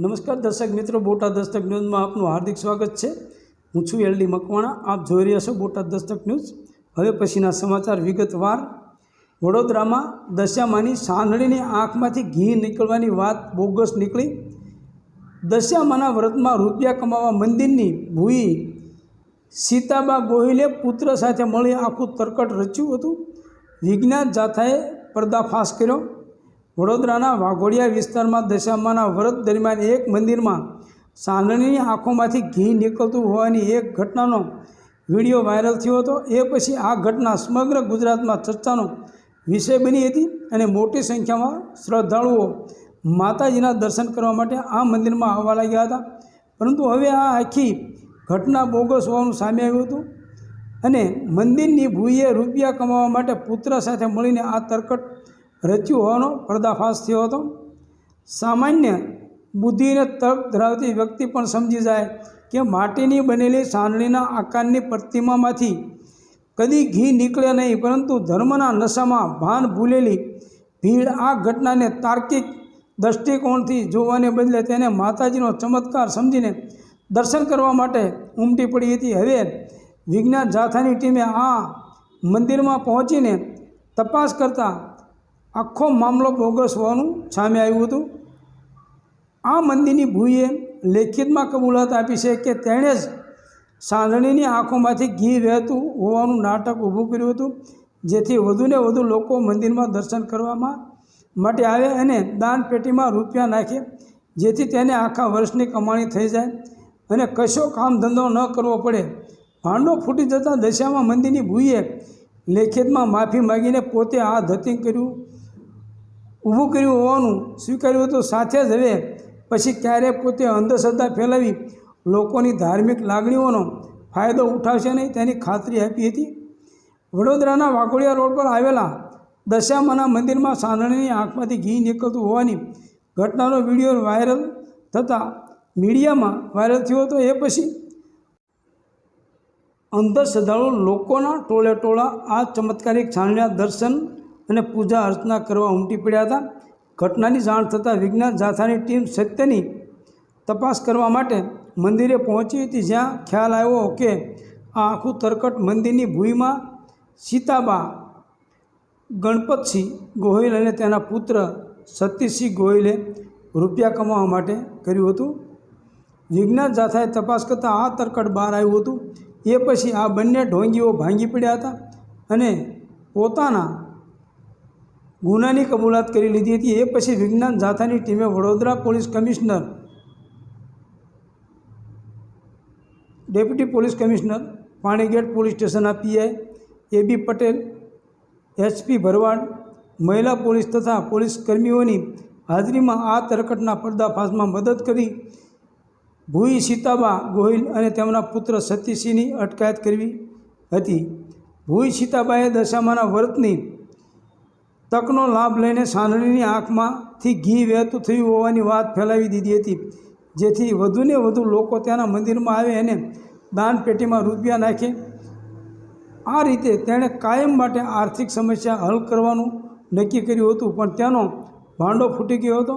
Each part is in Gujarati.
નમસ્કાર દર્શક મિત્રો, બોટાદ દસ્તક ન્યૂઝમાં આપનું હાર્દિક સ્વાગત છે. હું છું એલડી મકવાણા, આપ જોઈ રહ્યા છો બોટાદ દસ્તક ન્યૂઝ. હવે પછીના સમાચાર વિગતવાર. વડોદરામાં દશામાની સાંધણીની આંખમાંથી ઘી નીકળવાની વાત બોગસ નીકળી. દશામાના વ્રતમાં રૂપિયા કમાવા મંદિરની ભૂઈ. સીતાબા ગોહિલે પુત્ર સાથે મળી આખું તરકટ રચ્યું હતું. વિજ્ઞાન જાથાએ પર્દાફાશ કર્યો. વડોદરાના વાઘોડિયા વિસ્તારમાં દશામાના વ્રત દરમિયાન એક મંદિરમાં સાંદણીની આંખોમાંથી ઘી નીકળતું હોવાની એક ઘટનાનો વીડિયો વાયરલ થયો હતો. એ પછી આ ઘટના સમગ્ર ગુજરાતમાં ચર્ચાનો વિષય બની હતી અને મોટી સંખ્યામાં શ્રદ્ધાળુઓ માતાજીના દર્શન કરવા માટે આ મંદિરમાં આવવા લાગ્યા હતા. પરંતુ હવે આ આખી ઘટના બોગસ હોવાનું સામે આવ્યું હતું અને મંદિરની ભૂઈએ રૂપિયા કમાવા માટે પુત્ર સાથે મળીને આ તરકટ રચ્યું હોવાનો પર્દાફાશ થયો હતો. સામાન્ય બુદ્ધિને તર્ક ધરાવતી વ્યક્તિ પણ સમજી જાય કે માટીની બનેલી સાંદણીના આકારની પ્રતિમામાંથી કદી ઘી નીકળે નહીં, પરંતુ ધર્મના નશામાં ભાન ભૂલેલી ભીડ આ ઘટનાને તાર્કિક દૃષ્ટિકોણથી જોવાને બદલે તેને માતાજીનો ચમત્કાર સમજીને દર્શન કરવા માટે ઉમટી પડી હતી. હવે વિજ્ઞાન જાથાની ટીમે આ મંદિરમાં પહોંચીને તપાસ કરતાં આખો મામલો બોગસ હોવાનું સામે આવ્યું હતું. આ મંદિરની ભૂઈએ લેખિતમાં કબૂલાત આપી છે કે તેણે જ સાંધણીની આંખોમાંથી ઘી વહેતું હોવાનું નાટક ઊભું કર્યું હતું, જેથી વધુને વધુ લોકો મંદિરમાં દર્શન કરવામાં માટે આવે અને દાન પેટીમાં રૂપિયા નાખે, જેથી તેને આખા વર્ષની કમાણી થઈ જાય અને કશો કામ ધંધો ન કરવો પડે. ભાંડો ફૂટી જતાં દશામાં મંદિરની ભૂઈએ લેખિતમાં માફી માગીને પોતે આ ધતિંગ કર્યું. ઊભું કર્યું હોવાનું સ્વીકાર્યું હતું સાથે જ હવે. પછી ક્યારે પોતે અંધશ્રદ્ધા ફેલાવી લોકોની ધાર્મિક લાગણીઓનો ફાયદો ઉઠાવશે નહીં તેની ખાતરી આપી હતી. વડોદરાના વાઘોડિયા રોડ પર આવેલા દશામાના મંદિરમાં સાંધણીની આંખમાંથી ઘી નીકળતું હોવાની ઘટનાનો વીડિયો વાયરલ થતાં મીડિયામાં વાયરલ થયો હતો. એ પછી અંધશ્રદ્ધાળુ લોકોના ટોળે ટોળા આ ચમત્કારિક છાંડ્યા દર્શન અને પૂજા અર્ચના કરવા ઉમટી પડ્યા હતા. ઘટનાની જાણ થતાં વિજ્ઞાન જાથાની ટીમ સત્યની તપાસ કરવા માટે મંદિરે પહોંચી હતી. જ્યાં ખ્યાલ આવ્યો કે આ આખું તરકટ મંદિરની ભૂમિમાં સીતાબા ગણપતસિંહ ગોહિલ અને તેના પુત્ર સતીશસિંહ ગોહિલે રૂપિયા કમાવા માટે કર્યું હતું. વિજ્ઞાન જાથાએ તપાસ કરતાં આ તરકટ બહાર આવ્યું હતું. એ પછી આ બંને ઢોંગીઓ ભાંગી પડ્યા હતા અને પોતાના ગુનાની કબૂલાત કરી લીધી હતી. એ પછી વિજ્ઞાન જાથાની ટીમે Vadodara police commissioner, deputy police commissioner, Panigate police સ્ટેશનના PI A B Patel, HP Bharwad, મહિલા પોલીસ તથા પોલીસ કર્મીઓની હાજરીમાં આ તરકટના પર્દાફાશમાં મદદ કરી ભૂઈ સીતાબા ગોહિલ અને તેમના પુત્ર સતીશીની અટકાયત કરવી હતી. ભૂઈ સીતાબાએ દશામાના વ્રતની તકનો લાભ લઈને સાંદણીની આંખમાંથી ઘી વહેતું થયું હોવાની વાત ફેલાવી દીધી હતી. જેથી વધુને વધુ લોકો ત્યાંના મંદિરમાં આવે અને દાન પેટીમાં રૂપિયા નાખે. આ રીતે તેણે કાયમ માટે આર્થિક સમસ્યા હલ કરવાનું નક્કી કર્યું હતું, પણ તેનો ભાંડો ફૂટી ગયો હતો.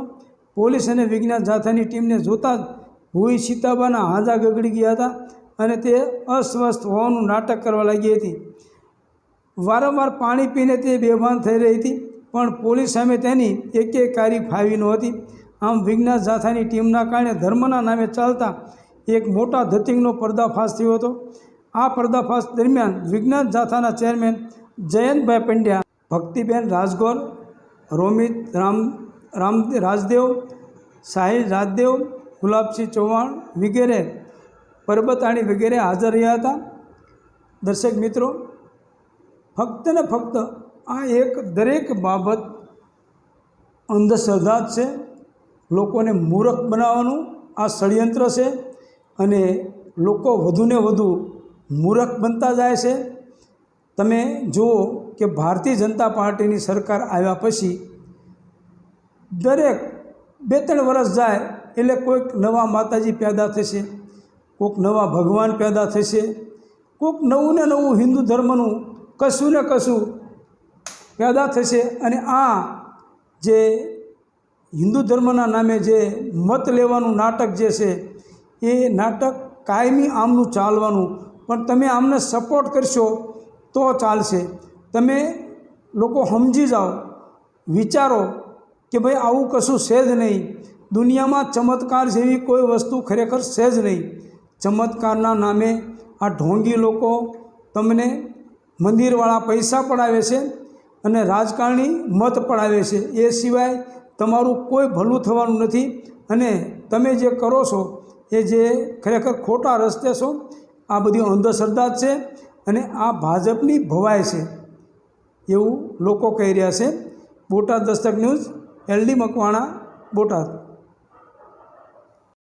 પોલીસ અને વિજ્ઞાન જાથાની ટીમને જોતાં જ ભૂઈ સીતાબાના હાજા ગગડી ગયા હતા અને તે અસ્વસ્થ હોવાનું નાટક કરવા લાગી હતી. વારંવાર પાણી પીને તે બેભાન થઈ રહી હતી, પણ પોલીસ સામે તેની એકે કારી ફાવી નહોતી આમ વિજ્ઞાન જાથાની ટીમના કારણે ધર્મના નામે ચાલતા એક મોટા ધતિંગનો પર્દાફાશ થયો હતો. આ પર્દાફાશ દરમિયાન વિજ્ઞાન જાથાના ચેરમેન જયંતભાઈ પંડ્યા, ભક્તિબેન રાજગોર, રોમિત રામ રામ રાજદેવ, સાહિલ રાજદેવ, ગુલાબસિંહ ચૌહાણ વગેરે પરબતાણી વગેરે હાજર રહ્યા હતા. દર્શક મિત્રો ફક્ત ને ફક્ત આ એક દરેક બાબત અંધશ્રદ્ધા જ છે. લોકોને મૂર્ખ બનાવવાનું આ ષડયંત્ર છે અને લોકો વધુને વધુ મૂર્ખ બનતા જાય છે. તમે જુઓ કે ભારતીય જનતા પાર્ટીની સરકાર આવ્યા પછી દરેક બે ત્રણ વર્ષ જાય એટલે કોઈક નવા માતાજી પેદા થશે, કોઈક નવા ભગવાન પેદા થશે, કોઈક નવું ને નવું હિન્દુ ધર્મનું કશું ને કશું પેદા થશે અને આ જે હિન્દુ ધર્મના નામે જે મત લેવાનું નાટક જે છે, એ નાટક કાયમી આમનું ચાલવાનું. પણ તમે આમને સપોર્ટ કરશો તો ચાલશે. તમે લોકો સમજી જાઓ, વિચારો કે ભાઈ આવું કશું છે જ નહીં. દુનિયામાં ચમત્કાર જેવી કોઈ વસ્તુ ખરેખર છે જ નહીં. ચમત્કારના નામે આ ઢોંગી લોકો તમને મંદિરવાળા પૈસા પડાવે છે અને રાજકારણી મત પડાવે છે. એ સિવાય તમારું કોઈ ભલું થવાનું નથી અને તમે જે કરો છો, એ જે ખરેખર ખોટા રસ્તે છો, આ બધી અંધશ્રદ્ધા છે અને આ ભાજપની ભવાય છે એવું લોકો કહી રહ્યા છે. Botad Dastak news, LD Makwana, Botad.